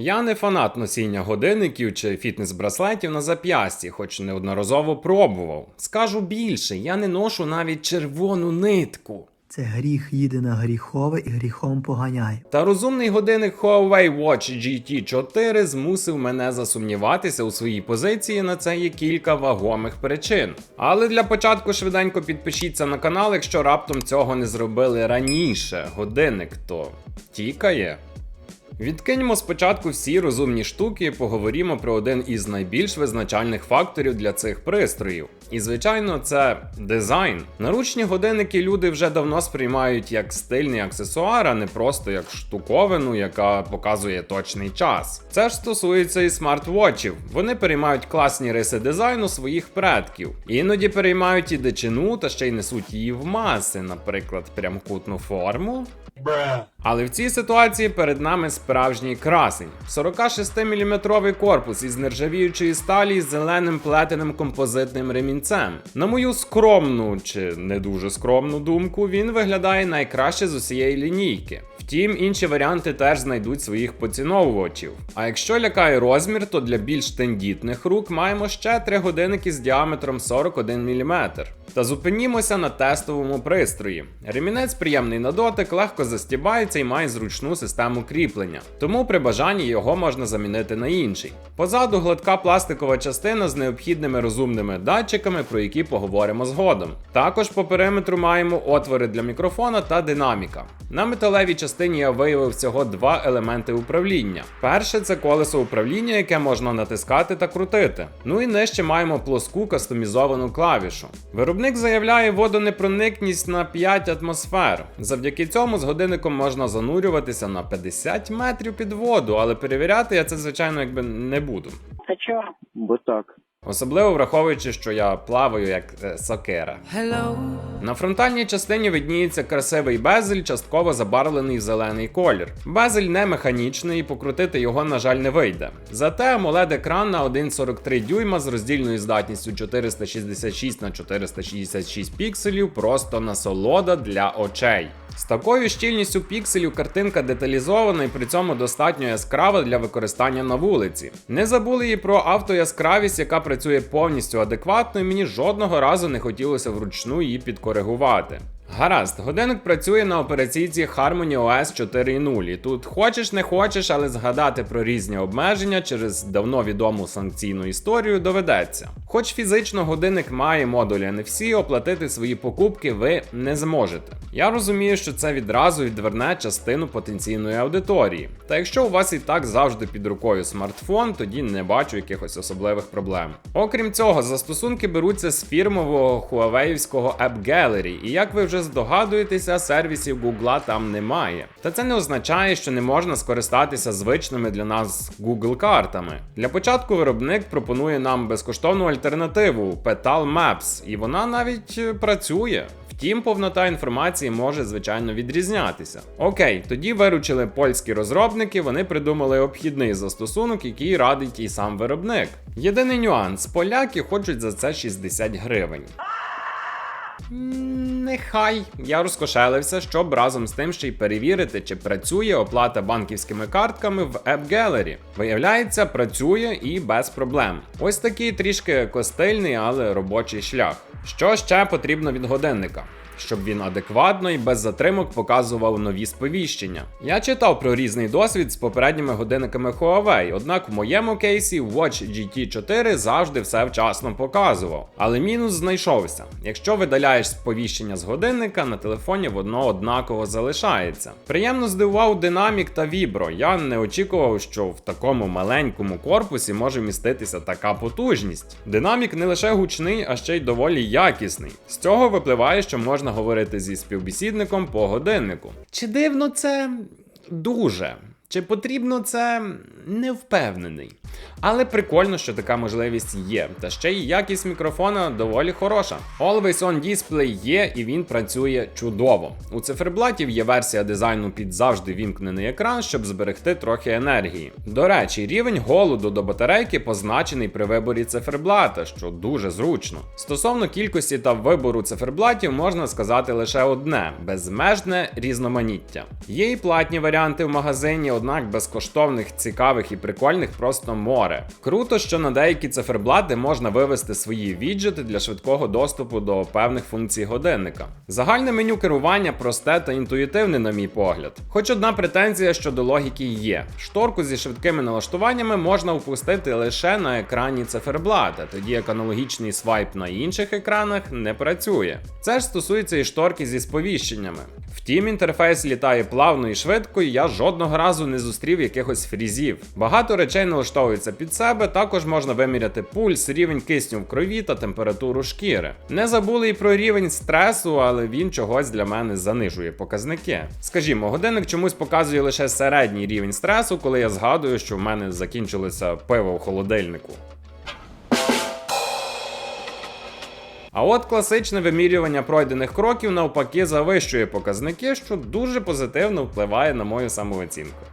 Я не фанат носіння годинників чи фітнес-браслетів на зап'ясті, хоч неодноразово пробував. Скажу більше, я не ношу навіть червону нитку. Це гріх їде на гріхове і гріхом поганяє. Та розумний годинник Huawei Watch GT4 змусив мене засумніватися у своїй позиції. На це є кілька вагомих причин. Але для початку швиденько підпишіться на канал, якщо раптом цього не зробили раніше. Годинник то тікає. Відкиньмо спочатку всі розумні штуки і поговоримо про один із найбільш визначальних факторів для цих пристроїв. І звичайно, це дизайн. Наручні годинники люди вже давно сприймають як стильний аксесуар, а не просто як штуковину, яка показує точний час. Це ж стосується і смарт-вотчів. Вони переймають класні риси дизайну своїх предків. Іноді переймають і дичину, та ще й несуть її в маси, наприклад, прямокутну форму. Але в цій ситуації перед нами справжній красень. 46-мм корпус із нержавіючої сталі з зеленим плетеним композитним ремінцем. На мою скромну чи не дуже скромну думку, він виглядає найкраще з усієї лінійки. Втім, інші варіанти теж знайдуть своїх поціновувачів. А якщо лякає розмір, то для більш тендітних рук маємо ще три годинники з діаметром 41 мм. Та зупинімося на тестовому пристрої. Ремінець приємний на дотик, легко застібається і має зручну систему кріплення, тому при бажанні його можна замінити на інший. Позаду гладка пластикова частина з необхідними розумними датчиками, про які поговоримо згодом. Також по периметру маємо отвори для мікрофона та динаміка. На металевій частині я виявив всього два елементи управління. Перше це колесо управління, яке можна натискати та крутити. Ну і нижче маємо плоску кастомізовану клавішу. Виробник заявляє водонепроникність на 5 атмосфер. Завдяки цьому з годинником можна занурюватися на 50 метрів під воду, але перевіряти я це, звичайно, якби не буду. А чо? Бо так. Особливо враховуючи, що я плаваю як е, сокира. На фронтальній частині видніється красивий безель, частково забарвлений в зелений колір. Безель не механічний, і покрутити його, на жаль, не вийде. Зате amoled екран на 1,43 дюйма з роздільною здатністю 466 на 466 пікселів просто насолода для очей. З такою щільністю пікселів картинка деталізована і при цьому достатньо яскрава для використання на вулиці. Не забули і про автояскравість, яка працює повністю адекватно, і мені жодного разу не хотілося вручну її підкоригувати. Гаразд, годинник працює на операційці Harmony OS 4.0. І тут хочеш не хочеш, але згадати про різні обмеження через давно відому санкційну історію доведеться. Хоч фізично годинник має модуль NFC, оплатити свої покупки ви не зможете. Я розумію, що це відразу відверне частину потенційної аудиторії. Та якщо у вас і так завжди під рукою смартфон, тоді не бачу якихось особливих проблем. Окрім цього, застосунки беруться з фірмового Huawei-вського App Gallery, і як ви вже здогадуєтеся, сервісів Google там немає. Та це не означає, що не можна скористатися звичними для нас Google картами. Для початку виробник пропонує нам безкоштовну альтернативу Petal Maps, і вона навіть е, працює. Втім, повнота інформації може звичайно відрізнятися. Окей, тоді виручили польські розробники, вони придумали обхідний застосунок, який радить і сам виробник. Єдиний нюанс: поляки хочуть за це 60 гривень. Нехай я розкошелився, щоб разом з тим ще й перевірити, чи працює оплата банківськими картками в App Gallery. Виявляється, працює і без проблем. Ось такий трішки костильний, але робочий шлях. Що ще потрібно від годинника? Щоб він адекватно і без затримок показував нові сповіщення. Я читав про різний досвід з попередніми годинниками Huawei, однак в моєму кейсі Watch GT4 завжди все вчасно показував. Але мінус знайшовся. Якщо видаляєш сповіщення з годинника, на телефоні воно однаково залишається. Приємно здивував динамік та вібро. Я не очікував, що в такому маленькому корпусі може міститися така потужність. Динамік не лише гучний, а ще й доволі якісний. З цього випливає, що можна говорити зі співбесідником по годиннику. Чи дивно це дуже? Чи потрібно це не впевнений? Але прикольно, що така можливість є. Та ще й якість мікрофона доволі хороша. Always On Display є і він працює чудово. У циферблатів є версія дизайну під завжди вімкнений екран, щоб зберегти трохи енергії. До речі, рівень голоду до батарейки позначений при виборі циферблата, що дуже зручно. Стосовно кількості та вибору циферблатів можна сказати лише одне: безмежне різноманіття. Є і платні варіанти в магазині, однак безкоштовних, цікавих і прикольних просто море. Круто, що на деякі циферблати можна вивести свої віджити для швидкого доступу до певних функцій годинника. Загальне меню керування просте та інтуїтивне, на мій погляд. Хоч одна претензія щодо логіки є: шторку зі швидкими налаштуваннями можна впустити лише на екрані циферблата, тоді як аналогічний свайп на інших екранах не працює. Це ж стосується і шторки зі сповіщеннями. Втім, інтерфейс літає плавно і швидко, і я жодного разу не зустрів якихось фрізів. Багато речей налаштовуються під себе, також можна виміряти пульс, рівень кисню в крові та температуру шкіри. Не забули і про рівень стресу, але він чогось для мене занижує показники. Скажімо, годинник чомусь показує лише середній рівень стресу, коли я згадую, що в мене закінчилося пиво в холодильнику. А от класичне вимірювання пройдених кроків навпаки завищує показники, що дуже позитивно впливає на мою самооцінку.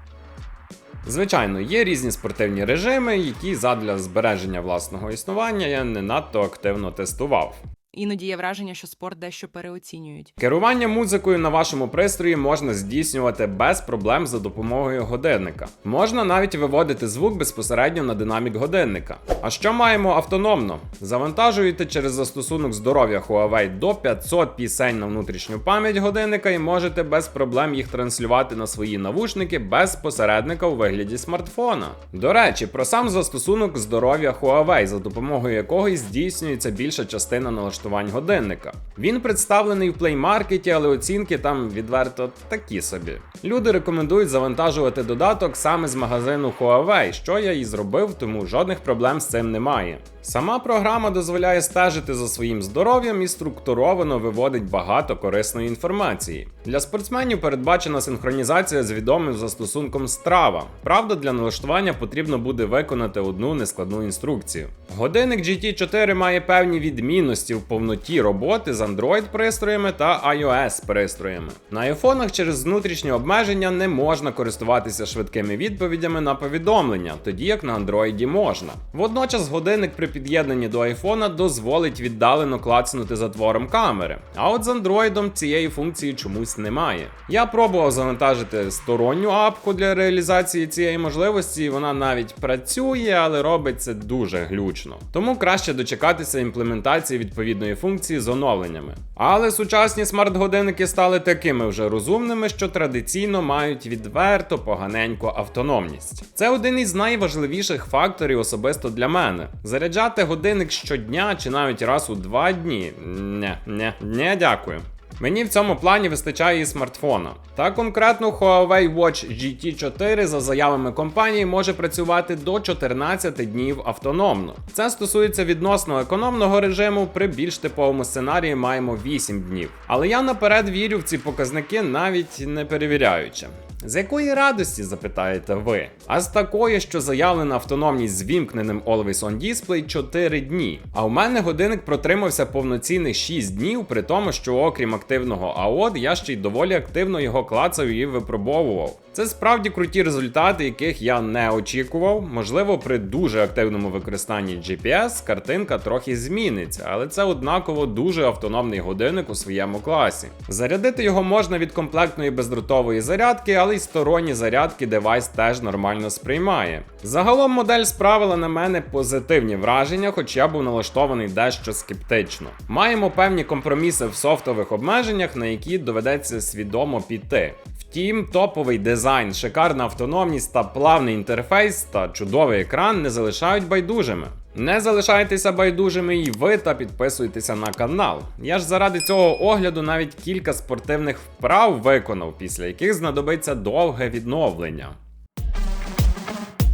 Звичайно, є різні спортивні режими, які задля збереження власного існування я не надто активно тестував. Іноді є враження, що спорт дещо переоцінюють. Керування музикою на вашому пристрої можна здійснювати без проблем за допомогою годинника. Можна навіть виводити звук безпосередньо на динамік годинника. А що маємо автономно? Завантажуєте через застосунок здоров'я Huawei до 500 пісень на внутрішню пам'ять годинника і можете без проблем їх транслювати на свої навушники без посередника у вигляді смартфона. До речі, про сам застосунок здоров'я Huawei, за допомогою якого й здійснюється більша частина налаштувань годинника. Він представлений в плеймаркеті, але оцінки там відверто такі собі. Люди рекомендують завантажувати додаток саме з магазину Huawei, що я і зробив, тому жодних проблем з цим немає. Сама програма дозволяє стежити за своїм здоров'ям і структуровано виводить багато корисної інформації. Для спортсменів передбачена синхронізація з відомим застосунком Strava. Правда, для налаштування потрібно буде виконати одну нескладну інструкцію. Годинник GT4 має певні відмінності в повноті роботи з Android-пристроями та iOS-пристроями. На айфонах через внутрішні обмеження не можна користуватися швидкими відповідями на повідомлення, тоді як на Android можна. Водночас годинник при під'єднанні до айфона дозволить віддалено клацнути затвором камери. А от з Android цієї функції чомусь немає. Я пробував завантажити сторонню апку для реалізації цієї можливості, і вона навіть працює, але робить це дуже глючно. Тому краще дочекатися імплементації відповідної функції з оновленнями. Але сучасні смарт-годинники стали такими вже розумними, що традиційно мають відверто поганеньку автономність. Це один із найважливіших факторів особисто для мене. Заряджати годинник щодня чи навіть раз у два дні. Не, не, не дякую. Мені в цьому плані вистачає і смартфона. Та конкретно Huawei Watch GT4 за заявами компанії може працювати до 14 днів автономно. Це стосується відносно економного режиму. При більш типовому сценарії маємо 8 днів. Але я наперед вірю в ці показники, навіть не перевіряючи. З якої радості, запитаєте ви? А з такої, що заявлена автономність з вімкненим Always On Display 4 дні. А у мене годинник протримався повноцінних 6 днів, при тому, що окрім активного AOD, я ще й доволі активно його клацав і випробовував. Це справді круті результати, яких я не очікував. Можливо, при дуже активному використанні GPS картинка трохи зміниться, але це однаково дуже автономний годинник у своєму класі. Зарядити його можна від комплектної бездротової зарядки, але й сторонні зарядки девайс теж нормально сприймає. Загалом модель справила на мене позитивні враження, хоч я був налаштований дещо скептично. Маємо певні компроміси в софтових обмеженнях, на які доведеться свідомо піти. Втім, топовий дизайн, шикарна автономність та плавний інтерфейс та чудовий екран не залишають байдужими. Не залишайтеся байдужими і ви та підписуйтеся на канал. Я ж заради цього огляду навіть кілька спортивних вправ виконав, після яких знадобиться довге відновлення.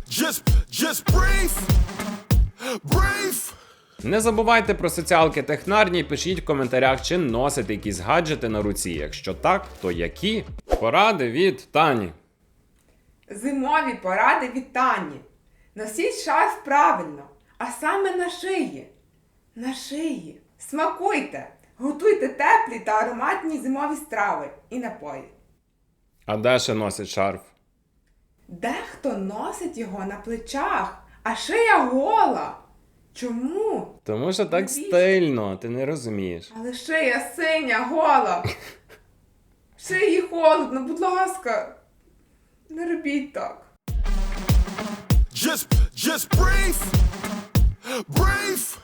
Just, just breathe. Breathe. Не забувайте про соціалки технарні, пишіть в коментарях, чи носите якісь гаджети на руці. Якщо так, то які? Поради від Тані. Зимові поради від Тані. Носіть шарф правильно, а саме на шиї. На шиї. Смакуйте, готуйте теплі та ароматні зимові страви і напої. А де ще носить шарф? Дехто носить його на плечах, а шия гола. Чому? Тому що так Навіщо? стильно, ти не розумієш. Але шия синя, гола. Шиї холодно, будь ласка. Не робіть так. Just, just breathe. brave.